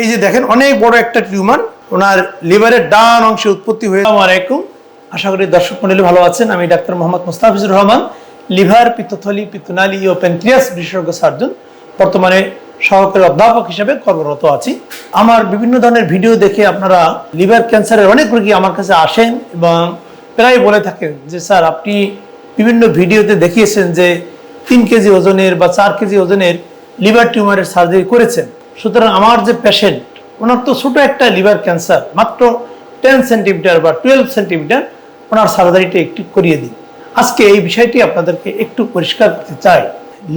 এই যে দেখেন, অনেক বড় একটা টিউমার, ওনার লিভারের ডান অংশে উৎপত্তি হয়ে আমার আলাইকুম। আশা করি দর্শক মন্ডলী ভালো আছেন। আমি ডাক্তার মোহাম্মদ মুস্তাফিজুর রহমান, লিভার, পিত্তথলি, পিত্তনালী ও প্যানক্রিয়াস বিশেষজ্ঞ সার্জন। বর্তমানে সহকারী অধ্যাপক হিসেবে কর্মরত আছি। আমার বিভিন্ন ধরনের ভিডিও দেখে আপনারা লিভার ক্যান্সারের অনেক রোগী আমার কাছে আসেন এবং প্রায় বলে থাকেন যে, স্যার, আপনি বিভিন্ন ভিডিওতে দেখিয়েছেন যে তিন কেজি ওজনের বা চার কেজি ওজনের লিভার টিউমারের সার্জারি করেছেন। সুতরাং আমার যে পেশেন্ট ওনার তো ছোট একটা লিভার ক্যান্সার মাত্র টেন সেন্টিমিটার বা টুয়েলভ সেন্টিমিটার ওনার সার্জারিটা একটু করিয়ে দিন। আজকে এই বিষয়টি আপনাদেরকে একটু পরিষ্কার করতে চাই।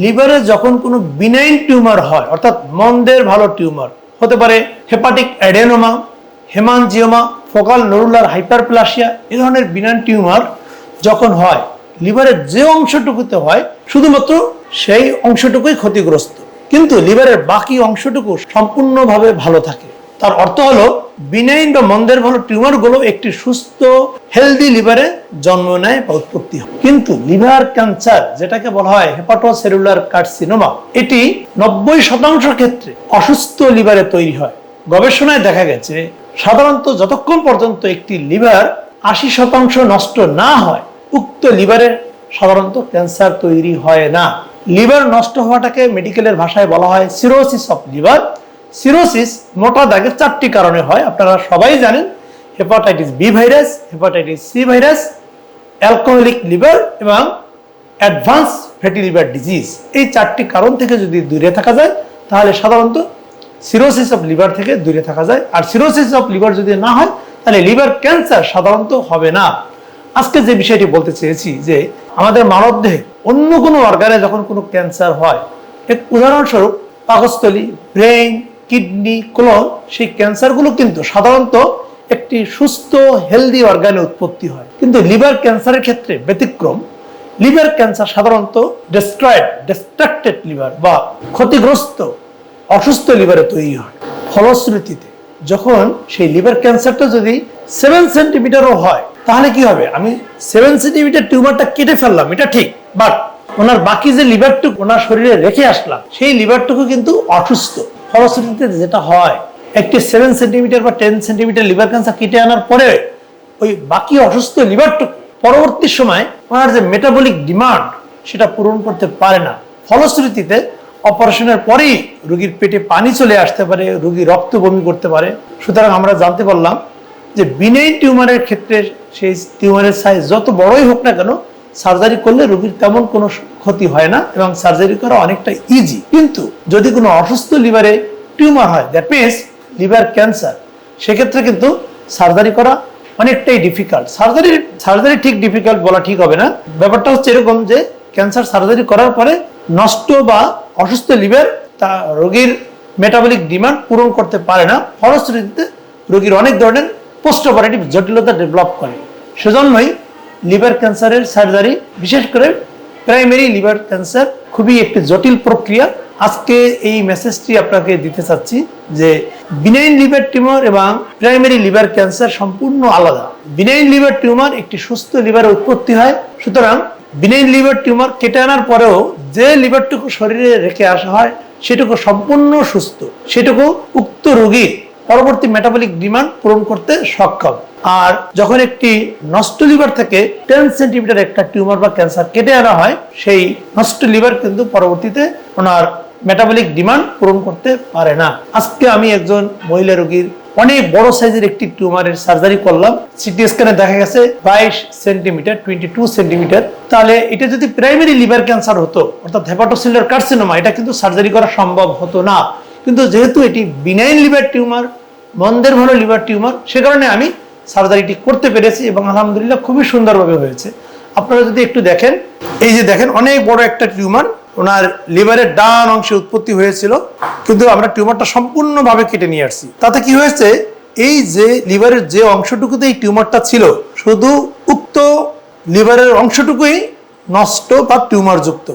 লিভারে যখন কোনো বিনাইন টিউমার হয়, অর্থাৎ মন্দের ভালো টিউমার হতে পারে hepatic adenoma haemangioma focal nodular hyperplasia এই ধরনের বিনাইন টিউমার যখন হয় লিভারের যে অংশটুকুতে হয়, শুধুমাত্র সেই অংশটুকুই ক্ষতিগ্রস্ত। কিন্তু লিভারের বাকি অংশটুকু সম্পূর্ণভাবে ভালো থাকে। তার অর্থ হলো বিনাইন বা মন্দের ভালো টিউমারগুলো একটি সুস্থ, হেলদি লিভারে জন্ম নেয় বা উৎপত্তি হয়। কিন্তু লিভার ক্যান্সার, যেটাকে বলা হয় হেপাটোসেলুলার কার্সিনোমা, এটি নব্বই শতাংশ ক্ষেত্রে অসুস্থ লিভারে তৈরি হয়। গবেষণায় দেখা গেছে, সাধারণত যতক্ষণ পর্যন্ত একটি লিভার আশি শতাংশ নষ্ট না হয়, উক্ত লিভারের সাধারণত ক্যান্সার তৈরি হয় না। লিভার নষ্ট হওয়াটাকে মেডিকেলের ভাষায় বলা হয় সিরোসিস অফ লিভার সিরোসিস মোটা দাগে চারটি কারণে হয়, আপনারা সবাই জানেন। Hepatitis B virus hepatitis C virus alcoholic liver এবং অ্যাডভান্স ফ্যাটি লিভার ডিজিজ এই চারটি কারণ থেকে যদি দূরে থাকা যায়, তাহলে সাধারণত সিরোসিস অফ লিভার থেকে দূরে থাকা যায়। আর সিরোসিস অফ লিভার যদি না হয়, তাহলে লিভার ক্যান্সার সাধারণত হবে না। আজকে যে বিষয়টি বলতে চেয়েছি যে আমাদের মানবদেহে অন্য কোনো অর্গানে যখন কোনো ক্যান্সার হয় এক উদাহরণস্বরূপ পাকস্থলী ব্রেইন কিডনি কোলন সেই ক্যান্সারগুলো কিন্তু সাধারণত একটি সুস্থ হেলদি অর্গানে উৎপত্তি হয়। কিন্তু লিভার ক্যান্সারের ক্ষেত্রে ব্যতিক্রম লিভার ক্যান্সার সাধারণত ডিস্ট্রয়েড ডিস্ট্রাক্টেড লিভার বা ক্ষতিগ্রস্ত, অসুস্থ লিভারে তৈরি হয়। ফলশ্রুতিতে, যখন সেই লিভার ক্যান্সারটা যদি সেভেন সেন্টিমিটারও হয়, তাহলে কি হবে? আমি সেভেন সেন্টিমিটার টিউমারটা কেটে ফেললাম, এটা ঠিক। বাট ওনার বাকি যে লিভারটুকু ওনার শরীরে রেখে আসলাম, সেই লিভারটুকু কিন্তু অসুস্থ। ফলশ্রুতিতে যেটা হয়, একটি সেভেন সেন্টিমিটার বা টেন সেন্টিমিটার লিভার ক্যান্সার কেটে আনার পরে ওই বাকি অসুস্থ লিভারটুকু পরবর্তী সময় ওনার যে মেটাবলিক ডিমান্ড সেটা পূরণ করতে পারে না। ফলশ্রুতিতে অপারেশনের পরেই রুগীর পেটে পানি চলে আসতে পারে, রুগী রক্ত বমি করতে পারে। সুতরাং আমরা জানতে পারলাম যে বিনাইন টিউমারের ক্ষেত্রে সেই টিউমারের সাইজ যত বড়ই হোক না কেন সার্জারি করলে রোগীর তেমন কোনো ক্ষতি হয় না এবং সার্জারি করা অনেকটা ইজি কিন্তু যদি কোনো অসুস্থ লিভারে টিউমার হয় দ্যাট মিনস লিভার ক্যান্সার, সেক্ষেত্রে কিন্তু সার্জারি করা অনেকটাই ডিফিকাল্ট সার্জারি সার্জারি ঠিক ডিফিকাল্ট বলা ঠিক হবে না। ব্যাপারটা হচ্ছে এরকম যে ক্যান্সার সার্জারি করার পরে নষ্ট বা অসুস্থ লিভার তা রোগীর মেটাবলিক ডিমান্ড পূরণ করতে পারে না। ফলশ্রুতিতে রোগীর অনেক ধরনের পোস্ট অপারেটিভ জটিলতা ডেভেলপ করে। সেজন্যই লিভার ক্যান্সারের সার্জারি, বিশেষ করে প্রাইমারি লিভার ক্যান্সার খুবই একটি জটিল প্রক্রিয়া। আজকে এই মেসেজটি আপনাকে দিতে চাচ্ছি যে বিনাইন লিভার টিউমার এবং প্রাইমারি লিভার ক্যান্সার সম্পূর্ণ আলাদা। বিনাইন লিভার টিউমার একটি সুস্থ লিভারে উৎপত্তি হয়। সুতরাং বিনাইন লিভার টিউমার কেটে আনার পরেও যে লিভারটুকু শরীরে রেখে আসা হয়, সেটুকু সম্পূর্ণ সুস্থ, সেটুকু উক্ত রোগীর পরবর্তী মেটাবলিক ডিমান্ড পূরণ করতে সক্ষম। আর যখন একটি নষ্ট লিভার থেকে টেন সেন্টিমিটার একটা টিউমার বা ক্যান্সার কেটে আনা হয়, সেই নষ্ট লিভার কিন্তু পরবর্তীতে ওনার মেটাবলিক ডিমান্ড পূরণ করতে পারে না। আজকে আমি একজন মহিলা রোগীর অনেক বড় সাইজের একটি টিউমারের সার্জারি করলাম। সিটি স্ক্যানে দেখা গেছে বাইশ সেন্টিমিটার টোয়েন্টি টু সেন্টিমিটার তাহলে এটা যদি প্রাইমারি লিভার ক্যান্সার হতো, অর্থাৎ হেপাটোসিলার কার্সিনোমা এটা কিন্তু সার্জারি করা সম্ভব হতো না। কিন্তু যেহেতু এটি বিনাইন লিভার টিউমার মন্দের ভালো লিভার টিউমার সে কারণে আমি সার্জারিটি করতে পেরেছি এবং আলহামদুলিল্লাহ খুবই সুন্দরভাবে হয়েছে। আপনারা যদি একটু দেখেন, এই যে দেখেন, অনেক বড় একটা টিউমার ওনার লিভারের ডান অংশে উৎপত্তি হয়েছিল, কিন্তু আমরা টিউমারটা সম্পূর্ণভাবে কেটে নিয়ে আসছি। তাতে কি হয়েছে, এই যে লিভারের যে অংশটুকুতে এই টিউমারটা ছিল, শুধু উক্ত লিভারের অংশটুকুই নষ্ট বা টিউমার যুক্ত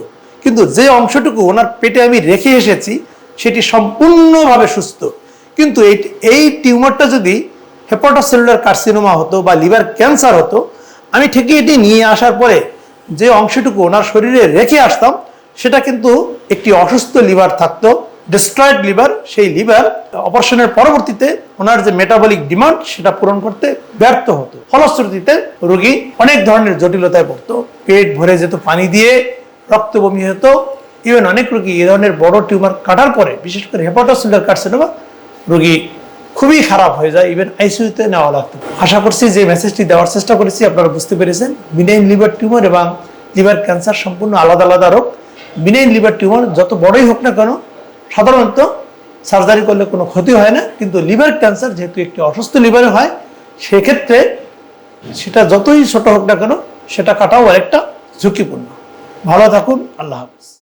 কিন্তু যে অংশটুকু ওনার পেটে আমি রেখে এসেছি সেটি সম্পূর্ণভাবে সুস্থ। কিন্তু এই এই টিউমারটা যদি হেপাটোসেলুলার কার্সিনোমা হতো বা লিভার ক্যান্সার হতো, আমি ঠিকই এটি নিয়ে আসার পরে যে অংশটুকু ওনার শরীরে রেখে আসতাম, সেটা কিন্তু একটি অসুস্থ লিভার থাকতো ডিস্ট্রয়েড লিভার সেই লিভার অপারেশনের পরবর্তীতে ওনার যে মেটাবলিক ডিমান্ড সেটা পূরণ করতে ব্যর্থ হতো। ফলশ্রুতিতে রোগী অনেক ধরনের জটিলতায় পড়তো। পেট ভরে যেত, পানি দিয়ে রক্ত বমি হতো ইভেন অনেক রোগী এই ধরনের বড় টিউমার কাটার পরে, বিশেষ করে হেপাটোসিলার কার্সিনোমা রোগী খুবই খারাপ হয়ে যায় ইভেন আইসিইউতে নেওয়া লাগতো। আশা করছি যে মেসেজটি দেওয়ার চেষ্টা করেছি, আপনারা বুঝতে পেরেছেন। বিনাইন লিভার টিউমার এবং লিভার ক্যান্সার সম্পূর্ণ আলাদা আলাদা রোগ। বিনাইন লিভার টিউমার যত বড়ই হোক না কেন, সাধারণত সার্জারি করলে কোনো ক্ষতি হয় না, কিন্তু লিভার ক্যান্সার যেহেতু একটি অসুস্থ লিভারে হয়, সেক্ষেত্রে সেটা যতই ছোট হোক না কেন, সেটা কাটাও আরেকটা ঝুঁকিপূর্ণ। ভালো থাকুন, আল্লাহ হাফিজ।